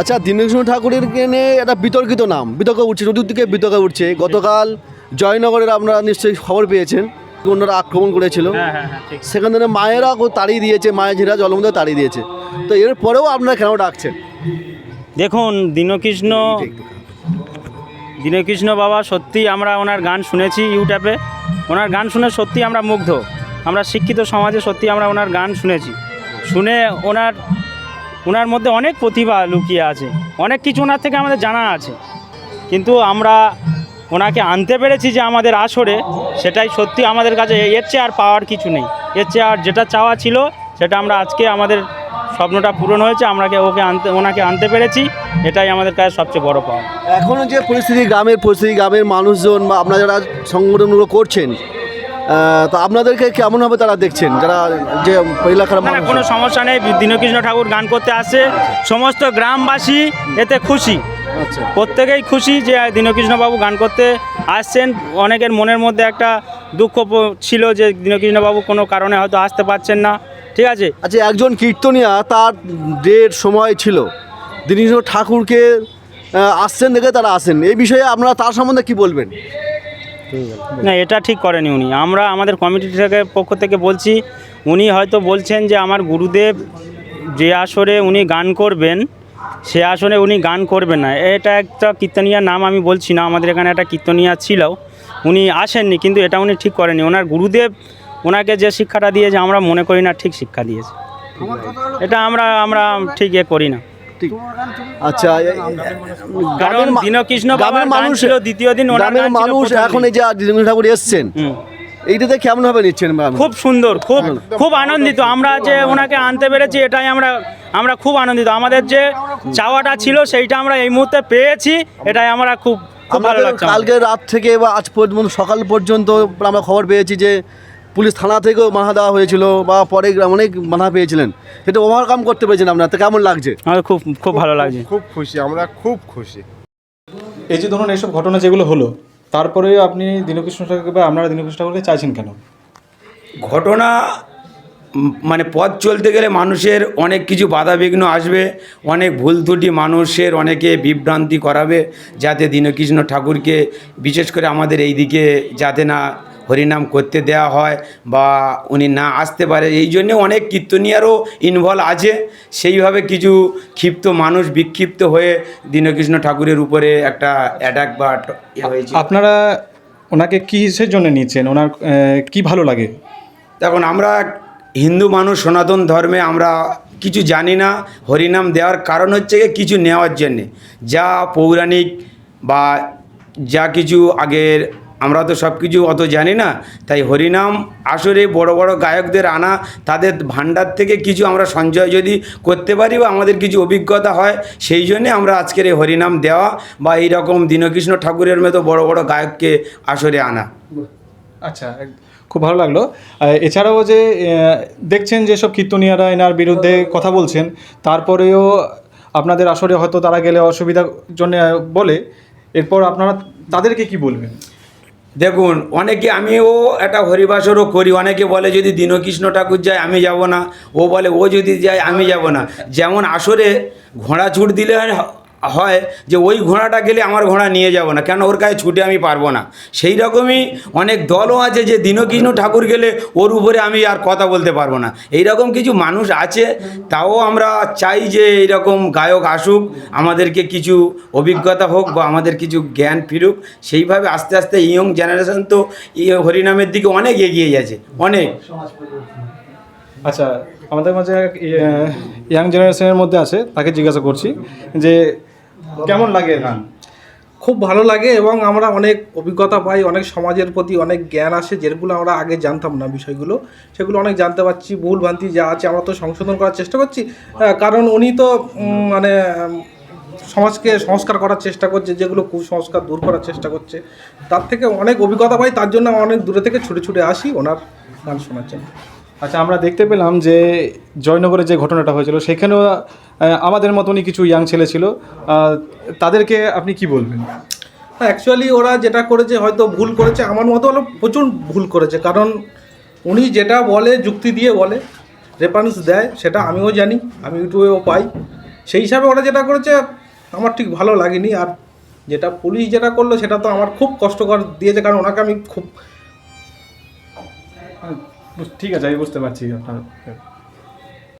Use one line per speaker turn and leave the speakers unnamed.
আচ্ছা দীনকৃষ্ণ ঠাকুরের নিয়ে একটা বিতর্কিত নাম বিতর্ক উঠছে চতুর্দিকে বিতর্ক উঠছে। গতকাল জয়নগরের আপনারা নিশ্চয়ই খবর পেয়েছেন অন্যরা আক্রমণ করেছিল।
হ্যাঁ হ্যাঁ হ্যাঁ
সেখান থেকে মায়েরা তাড়িয়ে দিয়েছে মায়ের ঝিরা জলমধ্যে তাড়িয়ে দিয়েছে। তো এর পরেও আপনারা কেন ডাকছেন?
দেখুন দীনকৃষ্ণ দীনকৃষ্ণ বাবা সত্যি আমরা ওনার গান শুনেছি ইউটিউবে। ওনার গান শুনে সত্যি আমরা মুগ্ধ। আমরা শিক্ষিত সমাজে সত্যি আমরা ওনার গান শুনেছি। শুনে ওনার ওনার মধ্যে অনেক প্রতিভা লুকিয়ে আছে। অনেক কিছু ওনার থেকে আমাদের জানা আছে। কিন্তু আমরা ওনাকে আনতে পেরেছি যে আমাদের আসরে, সেটাই সত্যি আমাদের কাছে এর চেয়ে আর পাওয়ার কিছু নেই। এর চেয়ে আর যেটা চাওয়া ছিল, সেটা আমরা আজকে আমাদের স্বপ্নটা পূরণ হয়েছে আমরাকে ওকে আনতে, ওনাকে আনতে পেরেছি, এটাই আমাদের কাছে সবচেয়ে বড় পাওয়া।
এখনও যে পরিস্থিতি, গ্রামের পরিস্থিতি, গ্রামের মানুষজন বা আপনারা যারা সংগঠনগুলো করছেন তো আপনাদেরকে কেমনভাবে তারা দেখছেন? যারা যে এলাকার
না না,
মানুষ
কোনো সমস্যা নেই। দীনকৃষ্ণ ঠাকুর গান করতে আসছে সমস্ত গ্রামবাসী এতে খুশি।
আচ্ছা।
প্রত্যেকেই খুশি যে দীনকৃষ্ণবাবু গান করতে আসছেন। অনেকের মনের মধ্যে একটা দুঃখ ছিল যে দীনকৃষ্ণবাবু কোনো কারণে হয়তো আসতে পারছেন না। ঠিক আছে?
আচ্ছা একজন কীর্তনিয়া তার ডেট সময় ছিল। দীনকৃষ্ণ ঠাকুরকে আসছেন দেখে তারা আসেন। এই বিষয়ে আপনারা তার সম্বন্ধে কি বলবেন?
না, এটা ঠিক করেনি উনি। আমরা আমাদের কমিটি থেকে পক্ষ থেকে বলছি, উনি হয়তো বলছেন যে আমার গুরুদেব যে আসরে উনি গান করবেন, সে আসরে উনি গান করবেন না। এটা একটা কীর্তনিয়ার নাম আমি বলছি না, আমাদের এখানে একটা কীর্তনিয়া ছিল, উনি আসেননি, কিন্তু এটা উনি ঠিক করেনি। ওনার গুরুদেব ওনাকে যে শিক্ষাটা দিয়েছে, আমরা মনে করি না ঠিক শিক্ষা দিয়েছে। এটা আমরা আমরা ঠিক এ করি না।
ঠিক আচ্ছা গ্রামের
দীনকৃষ্ণ
গ্রামের মানুষ
ছিল দ্বিতীয় দিন ওনার
গ্রামের মানুষ এখন এই যে দীনকৃষ্ণ ঠাকুর এসছেন। এইটাতে কেমনভাবে নিচ্ছেন
খুব সুন্দর খুব খুব আনন্দিত। আমরা যে ওনাকে আনতে পেরেছি এটাই আমরা আমরা খুব আনন্দিত। আমাদের যে চাওয়াটা ছিল সেইটা আমরা এই মুহূর্তে পেয়েছি। এটাই আমরা খুব খুব ভালো
আমাদের। কালকে রাত থেকে বা আজ পর্যন্ত সকাল পর্যন্ত আমরা খবর পেয়েছি যে পুলিশ থানা থেকেও বাধা দেওয়া হয়েছিল বা পরে অনেক বাধা পেয়েছিলেন। সেটা ওভারকাম করতে পেরেছেন আপনার তো কেমন লাগছে?
আমার খুব খুব ভালো লাগছে।
খুব খুশি আমরা খুব খুশি।
এই যে ধরুন এইসব ঘটনা যেগুলো হলো তারপরেও আপনি দীনকৃষ্ণ ঠাকুরকে বা আপনারা দীনকৃষ্ণ ঠাকুরকে চাইছেন কেন?
ঘটনা মানে পথ চলতে গেলে মানুষের অনেক কিছু বাধাবিঘ্ন আসবে অনেক ভুল ত্রুটি মানুষের অনেকে বিভ্রান্তি করাবে যাতে দীনকৃষ্ণ ঠাকুরকে বিশেষ করে আমাদের এই দিকে যাতে না হরিনাম করতে দেওয়া হয় বা উনি না আসতে পারে এই জন্যে অনেক কীর্তনিয়ারও ইনভলভ আছে। সেইভাবে কিছু ক্ষিপ্ত মানুষ বিক্ষিপ্ত হয়ে দীনকৃষ্ণ ঠাকুরের উপরে একটা অ্যাটাক বা ইয়ে হয়েছে।
আপনারা ওনাকে কিসের জন্য নিচ্ছেন? ওনার কি ভালো লাগে?
দেখুন আমরা হিন্দু মানুষ সনাতন ধর্মে আমরা কিছু জানি না। হরিনাম দেওয়ার কারণ হচ্ছে কিছু নেওয়ার জন্যে। যা পৌরাণিক বা যা কিছু আগের আমরা তো সব কিছু অত জানি না। তাই হরিনাম আসরে বড় বড় গায়কদের আনা, তাদের ভান্ডার থেকে কিছু আমরা সঞ্চয় যদি করতে পারি বা আমাদের কিছু অভিজ্ঞতা হয়, সেই জন্যে আমরা আজকের এই হরিনাম দেওয়া বা এই রকম দীনকৃষ্ণ ঠাকুরের মতো বড় বড় গায়ককে আসরে আনা।
আচ্ছা খুব ভালো লাগল। এছাড়াও যে দেখছেন যে সব কীর্তনিয়ারা এনার বিরুদ্ধে কথা বলছেন, তারপরেও আপনাদের আসরে হয়তো তারা গেলে অসুবিধার জন্য বলে, এরপর আপনারা তাদেরকে কি বলবেন?
দেখুন, অনেকে আমিও এটা হরিবাসরও করি। অনেকে বলে, যদি দীনকৃষ্ণ ঠাকুর যায়, আমি যাব না। ও বলে, ও যদি যায়, আমি যাব না। যেমন আসরে ঘোড়া ছুট দিলে হয়- যে ওই ঘোড়াটা গেলে আমার ঘোড়া নিয়ে যাব না, কেন ওর কাছে ছুটে আমি পারব না। সেই রকমই অনেক দলও আছে যে দীনকৃষ্ণ ঠাকুর গেলে ওর উপরে আমি আর কথা বলতে পারব না। এই রকম কিছু মানুষ আছে, তাও আমরা চাই যে এইরকম গায়ক আসুক, আমাদেরকে কিছু অভিজ্ঞতা হোক বা আমাদের কিছু জ্ঞান ফিরুক। সেইভাবে আস্তে আস্তে ইয়ং জেনারেশন তো হরিনামের দিকে অনেক এগিয়ে গেছে অনেক।
আচ্ছা আমাদের মাঝে ইয়াং জেনারেশনের মধ্যে আছে, তাকে জিজ্ঞাসা করছি যে কেমন লাগে? গান
খুব ভালো লাগে এবং আমরা অনেক অভিজ্ঞতা পাই, অনেক সমাজের প্রতি অনেক জ্ঞান আসে যেগুলো আমরা আগে জানতাম না বিষয়গুলো। সেগুলো অনেক জানতে পারছি, ভুল ভ্রান্তি যা আছে আমরা তো সংশোধন করার চেষ্টা করছি। কারণ উনি তো মানে সমাজকে সংস্কার করার চেষ্টা করছে, যেগুলো কুসংস্কার দূর করার চেষ্টা করছে। তার থেকে অনেক অভিজ্ঞতা পাই, তার জন্য অনেক দূরে থেকে ছুটে ছুটে আসি, ওনার গান শোনার জন্য।
আচ্ছা আমরা দেখতে পেলাম যে জয়নগরে যে ঘটনাটা হয়েছিল, সেখানেও আমাদের মতনই কিছু ইয়াং ছেলে ছিল। তাদেরকে আপনি কি বলবেন?
অ্যাকচুয়ালি ওরা যেটা করেছে, হয়তো ভুল করেছে। আমার মতো হলো প্রচুর ভুল করেছে। কারণ উনি যেটা বলে, যুক্তি দিয়ে বলে রেফারেন্স দেয়, সেটা আমিও জানি, আমি ইউটিউবেও পাই। সেই হিসাবে ওরা যেটা করেছে, আমার ঠিক ভালো লাগেনি। আর যেটা পুলিশ যেটা করল, সেটা তো আমার খুব কষ্টকর দিয়েছে। কারণ ওনাকে আমি খুব
ঠিক আছে আমি বুঝতে পারছি আপনার।